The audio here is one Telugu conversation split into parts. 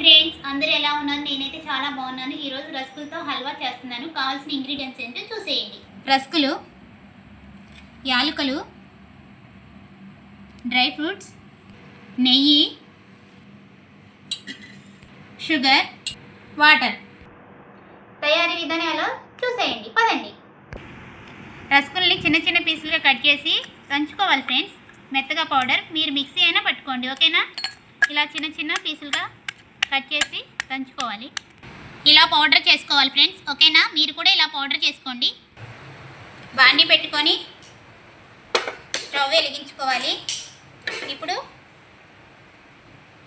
ఫ్రెండ్స్ అందరూ ఎలా ఉన్నారు? నేనైతే చాలా బాగున్నాను. ఈరోజు రస్కులతో హల్వా చేస్తున్నాను. కావాల్సిన ఇంగ్రీడియంట్స్ ఏంటో చూసేయండి. రస్కులు యాలకులు డ్రై ఫ్రూట్స్ నెయ్యి షుగర్ వాటర్. తయారీ విధానాలు చూసేయండి. పదండి. రస్కుల్ని చిన్న చిన్న పీసులుగా కట్ చేసి దంచుకోవాలి ఫ్రెండ్స్. మెత్తగా పౌడర్ మీరు మిక్సీ అయినా పట్టుకోండి. ఓకేనా? ఇలా చిన్న చిన్న పీసులుగా కట్ చేసి దంచుకోవాలి. ఇలా పౌడర్ చేసుకోవాలి ఫ్రెండ్స్ ఓకేనా? మీరు కూడా ఇలా పౌడర్ చేసుకోండి. బాండి పెట్టుకొని స్టవ్ వెలిగించుకోవాలి. ఇప్పుడు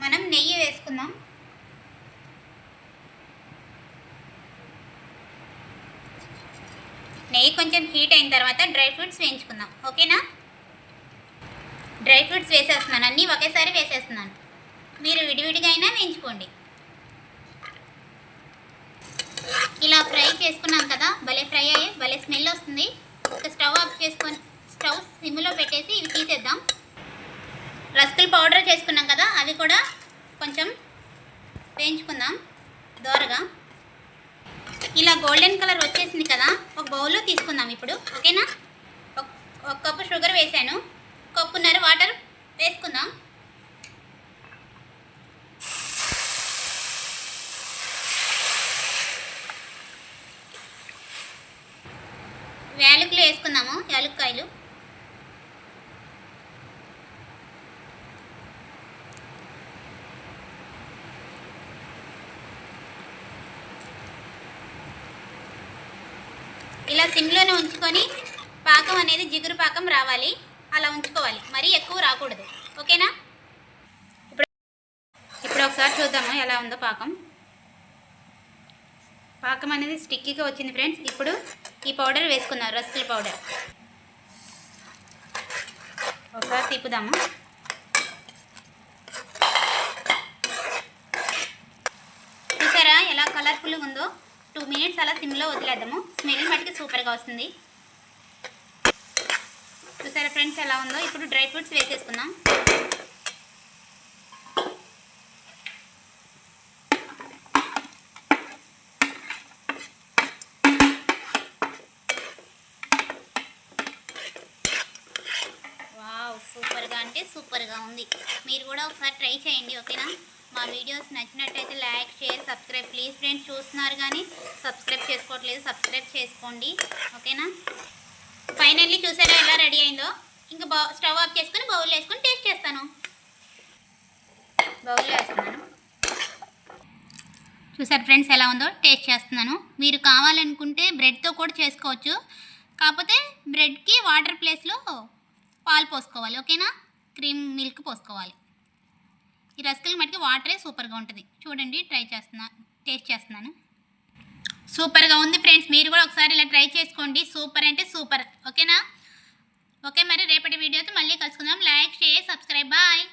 మనం నెయ్యి వేసుకుందాం. నెయ్యి కొంచెం హీట్ అయిన తర్వాత డ్రై ఫ్రూట్స్ వేయించుకుందాం. ఓకేనా? డ్రై ఫ్రూట్స్ వేసేస్తున్నాను. అన్నీ ఒకేసారి వేసేస్తున్నాను. మీరు విడివిడిగా అయినా వేయించుకోండి. ఇలా ఫ్రై చేసుకున్నాం కదా భలే ఫ్రై అయ్యి భలే స్మెల్ వస్తుంది. ఒక స్టవ్ ఆఫ్ చేసుకొని స్టవ్ సిమ్లో పెట్టేసి ఇవి తీసేద్దాం. రస్కులు పౌడర్ చేసుకున్నాం కదా అవి కూడా కొంచెం వేయించుకుందాం దోరగా. ఇలా గోల్డెన్ కలర్ వచ్చేసింది కదా ఒక బౌల్లో తీసుకుందాం ఇప్పుడు ఓకేనా? ఒక- ఒక కప్పు షుగర్ వేసాను కప్పున్నర వాటర్ వేసుకుందాం యాలకులు వేసుకుందాము యాలక్కాయలు. ఇలా సిమ్లోనే ఉంచుకొని పాకం అనేది జిగురు పాకం రావాలి. అలా ఉంచుకోవాలి. మరీ ఎక్కువ రాకూడదు. ఓకేనా? ఇప్పుడు ఇప్పుడు ఒకసారి చూద్దాము ఎలా ఉందో పాకం. పాకం అనేది స్టిక్కీగా వచ్చింది ఫ్రెండ్స్. ఇప్పుడు ఈ పౌడర్ వేసుకుందాం రస్కుల పౌడర్. ఒకసారి తిప్పుదాము. చూసారా ఎలా కలర్ఫుల్గా ఉందో? టూ మినిట్స్ అలా సిమ్లో వదిలేద్దాము. స్మెల్ మటుకు సూపర్గా వస్తుంది. చూసారా ఫ్రెండ్స్ ఎలా ఉందో? ఇప్పుడు డ్రై ఫ్రూట్స్ వేసేసుకుందాం. సూపర్గా ఉంది. మీరు కూడా ఒకసారి ట్రై చేయండి ఓకేనా? మా వీడియోస్ నచ్చినట్టయితే like share subscribe. Please friends చూస్తున్నారు కానీ సబ్స్క్రైబ్ చేసుకోవట్లేదు. సబ్స్క్రైబ్ చేసుకోండి ఓకేనా? ఫైనల్లీ చూసారా ఎలా రెడీ అయిందో? ఇంకా బౌ స్టవ్ ఆఫ్ చేసుకొని బౌల్ వేసుకొని టేస్ట్ చేస్తాను. బౌల్ వేస్తున్నాను. చూసారు ఫ్రెండ్స్ ఎలా ఉందో? టేస్ట్ చేస్తున్నాను. మీరు కావాలనుకుంటే బ్రెడ్తో కూడా చేసుకోవచ్చు. కాకపోతే బ్రెడ్కి వాటర్ ప్లేస్లో పాలు పోసుకోవాలి ఓకేనా? క్రీమ్ మిల్క్ పోసుకోవాలి. ఈ రస్కులు మటుకి వాటరే సూపర్గా ఉంటుంది. చూడండి ట్రై చేస్తున్నా టేస్ట్ చేస్తున్నాను. సూపర్గా ఉంది ఫ్రెండ్స్ మీరు కూడా ఒకసారి ఇలా ట్రై చేసుకోండి. సూపర్ అంటే సూపర్. ఓకేనా? ఓకే మరి రేపటి వీడియోతో మళ్ళీ కలుసుకుందాం. Like share subscribe. బాయ్.